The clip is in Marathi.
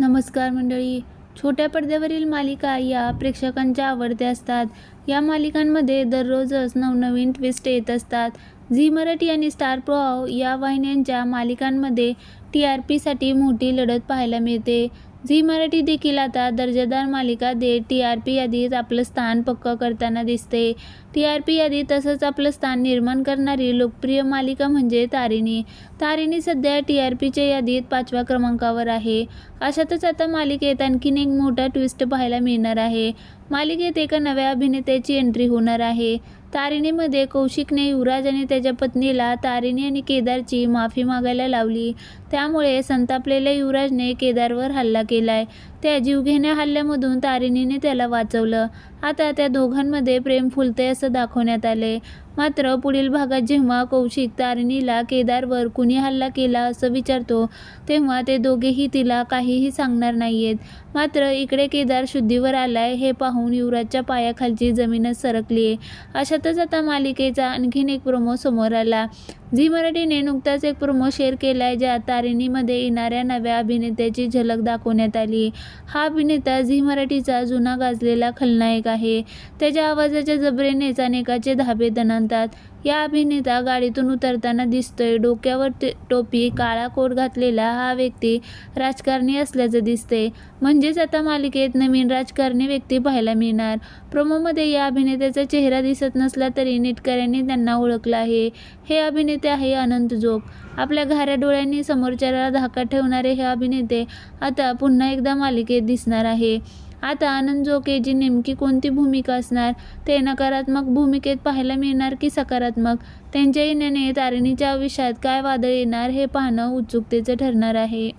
नमस्कार मंडळी. छोट्या पडद्यावरील मालिका या प्रेक्षकांच्या आवडत्या असतात. या मालिकांमध्ये दररोजच नवनवीन ट्विस्ट येत असतात. झी मराठी आणि स्टार प्रवाह या वाहिन्यांच्या मालिकांमध्ये टी आर पीसाठी मोठी लढत पाहायला मिळते. झी मराठी देखील आता दर्जेदार मालिका देत टी आर पी यादीत आपलं स्थान पक्कं करताना दिसते. टी आर पी यादीत तसंच आपलं स्थान निर्माण करणारी लोकप्रिय मालिका म्हणजे तारिणी. तारिणी सध्या टी आर पीच्या यादीत पाचव्या क्रमांकावर आहे. अशातच आता मालिकेत आणखीन एक मोठा ट्विस्ट पाहायला मिळणार आहे. मालिकेत एका नव्या अभिनेत्याची एंट्री होणार आहे. तारिणीमध्ये कौशिकने युवराज आणि त्याच्या पत्नीला तारिणी आणि केदारची माफी मागायला लावली. त्यामुळे संतापलेल्या युवराजने केदारवर हल्ला केलाय. त्या जीवघेण्या हल्ल्यामधून तारिणीने त्याला वाचवलं. आता त्या दोघांमध्ये प्रेम फुलते असं दाखवण्यात आले मात्र पुढील भागात जेव्हा कौशिक तारिणीला केदारवर कुणी हल्ला केला असं विचारतो तेव्हा ते दोघेही तिला काहीही सांगणार नाहीयेत. मात्र इकडे केदार शुद्धीवर आलाय हे पाहून युवराजच्या पायाखालची जमीनच सरकली आहे अशातच आता मालिकेचा आणखीन एक प्रोमो समोर आला. झी मराठीने नुकताच एक प्रोमो शेअर केला आहे ज्यात तारिणीमध्ये येणाऱ्या नव्या अभिनेत्याची झलक दाखवण्यात आली. हा अभिनेता झी मराठीचा जुना गाजलेला खलनायक आहे. त्याच्या आवाजाच्या जबरेनेच अनेकाचे धाबे दणाणतात. या अभिनेता गाडीतून उतरताना दिसतोय. डोक्यावर टोपी काळा कोट घातलेला हा व्यक्ती राजकारणी असल्याचं दिसतंय. म्हणजेच आता मालिकेत नवीन राजकारणी व्यक्ती पाहायला मिळणार. प्रोमोमध्ये या अभिनेत्याचा चेहरा दिसत नसला तरी नेटकऱ्यांनी त्यांना ओळखलं आहे. हे अभिनेते आहे अनंत जोग. आपल्या घाऱ्या डोळ्यांनी समोरच्याला धाका ठेवणारे हे अभिनेते आता पुन्हा एकदा मालिकेत दिसणार आहे. आता आनंद जोगेची नेमकी कोणती भूमिका असणार? ते नकारात्मक भूमिकेत पाहायला मिळणार की सकारात्मक? त्यांच्या येण्याने तारिणीच्या आयुष्यात काय वादळ येणार हे पाहणं उत्सुकतेचं ठरणार आहे.